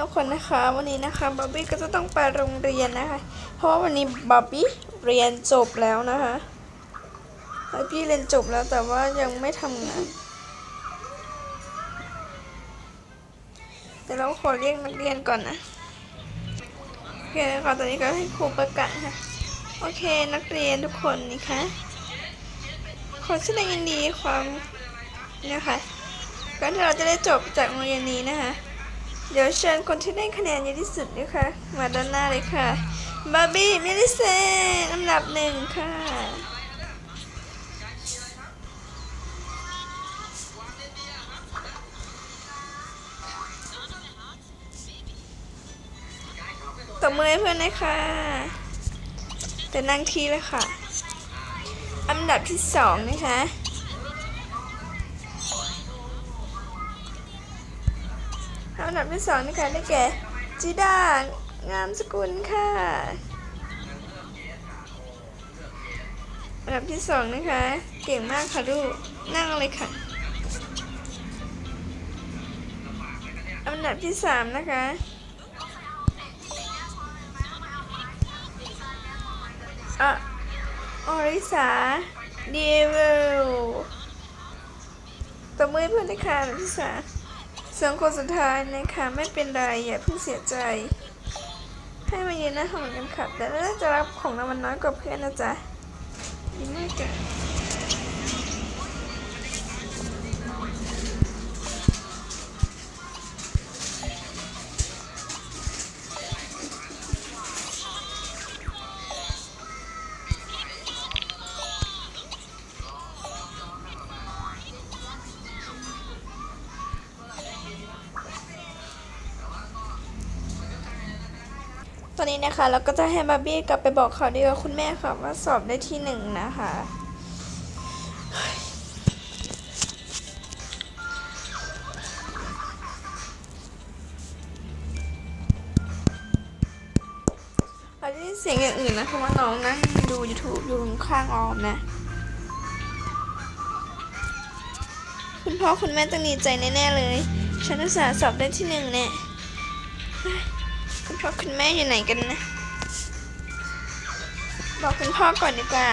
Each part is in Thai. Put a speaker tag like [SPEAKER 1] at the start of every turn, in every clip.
[SPEAKER 1] ทุกคนนะคะ วันนี้นะคะบ๊อบบี้ก็จะต้องไปโรงเรียนนะคะ เพราะว่าวันนี้บ๊อบบี้เรียนจบแล้วนะคะบอบบี้เรียนจบแล้วแต่ว่ายังไม่ทำงานเดี๋ยวเราขอเรียกนักเรียนก่อนนะโอเคค่ะตอนนี้ก็ให้ครูประกาศค่ะโอเคนักเรียนทุกคนนี่คะขอแสดงยินดีความนะคะการที่เราจะได้จบจากโรงเรียนนี้นะคะ เดี๋ยวเชิญคนที่ได้คะแนนเยอะที่สุดนะคะ มาด้านหน้าเลยค่ะบาร์บี้มิลิเซนอันดับหนึ่งค่ะตบมือให้เพื่อนนะคะแต่นั่งที่เลยค่ะ อันดับที่สองนะคะ อันดับที่สองนะคะได้แก่จิดางามสกุลค่ะ อันดับที่สองนะคะ เก่งมากค่ะลูก นั่งเลยค่ะ อันดับที่สามนะคะอะออริสาเดวิลตบมือเพื่อนนะคะอันดับที่สา สองคนสุดท้ายนะคะไม่เป็นไรอย่าเพิ่งเสียใจ ให้มายืนหน้าห้องกันค่ะแต่น่าจะรับของรางวัลน้อยกว่าเพื่อนนะจ๊ะยินดีกัน ตอนนี้นะคะเราก็จะให้บาร์บี้กลับไปบอกเขาดีกับคุณแม่ค่ะว่าสอบได้ที่หนึ่งนะคะเราได้ยินเสียงอย่างอื่นนะคะว่าน้องนั่งดู YouTube อยู่ข้างออมนะ คุณพ่อคุณแม่ต้องดีใจแน่ ๆ เลย ฉันอุตส่าห์สอบได้ที่หนึ่งเนี่ย คุณพ่อคุณแม่อยู่ไหนกันนะ บอกคุณพ่อก่อนดีกว่า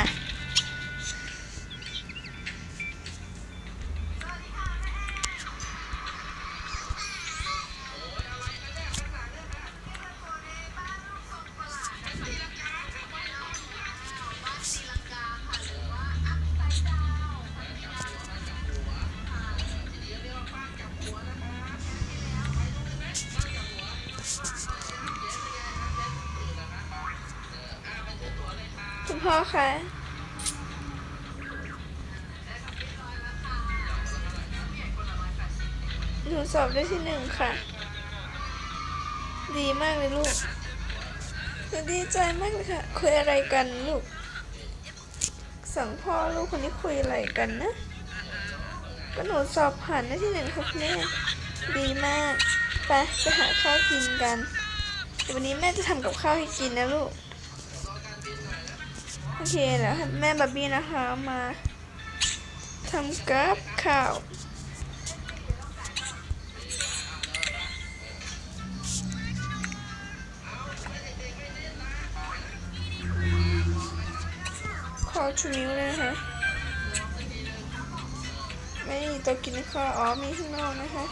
[SPEAKER 1] คุณพ่อคะหนูสอบได้ที่หนึ่งค่ะ ดีมากเลยลูกหนูดีใจมากเลยค่ะ คุยอะไรกันลูก สั่งพ่อลูกคนนี้คุยอะไรกันนะ ก็หนูสอบผ่านได้ที่หนึ่งค่ะคุณแม่ดีมาก ไปไปหาข้าวกินกัน วันนี้แม่จะทำกับข้าวให้กินนะลูก เคแล้วแม่บาร์บี้นะคะมาทำกับข้าวขอชูนิ้วเลยนะคะไม่มีตัวกินข้าวอ๋อมีข้างนอกนะคะ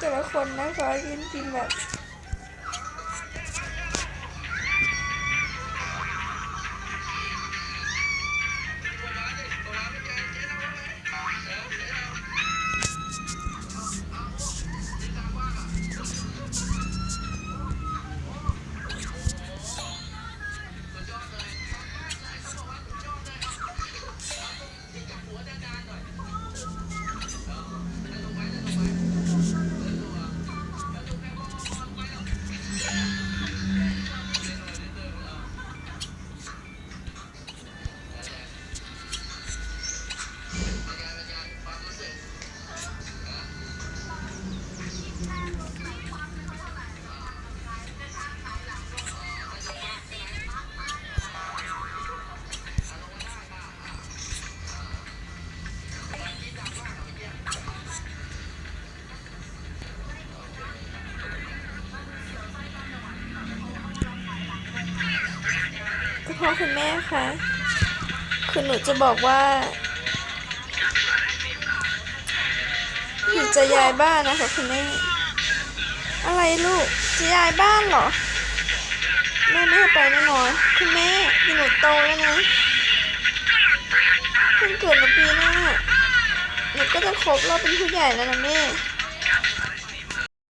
[SPEAKER 1] แต่ละคนนะคะยืนกินแบบ พ่อคุณแม่คะคือหนูจะบอกว่าหนูจะย้ายบ้านนะคะคุณแม่ อะไรลูก จะย้ายบ้านเหรอ แม่ไม่ให้ไปแน่นอน คุณแม่หนูโตแล้วนะเพิ่งเกิดมาปีหน้าหนูก็จะครบรอบเป็นผู้ใหญ่แล้วนะแม่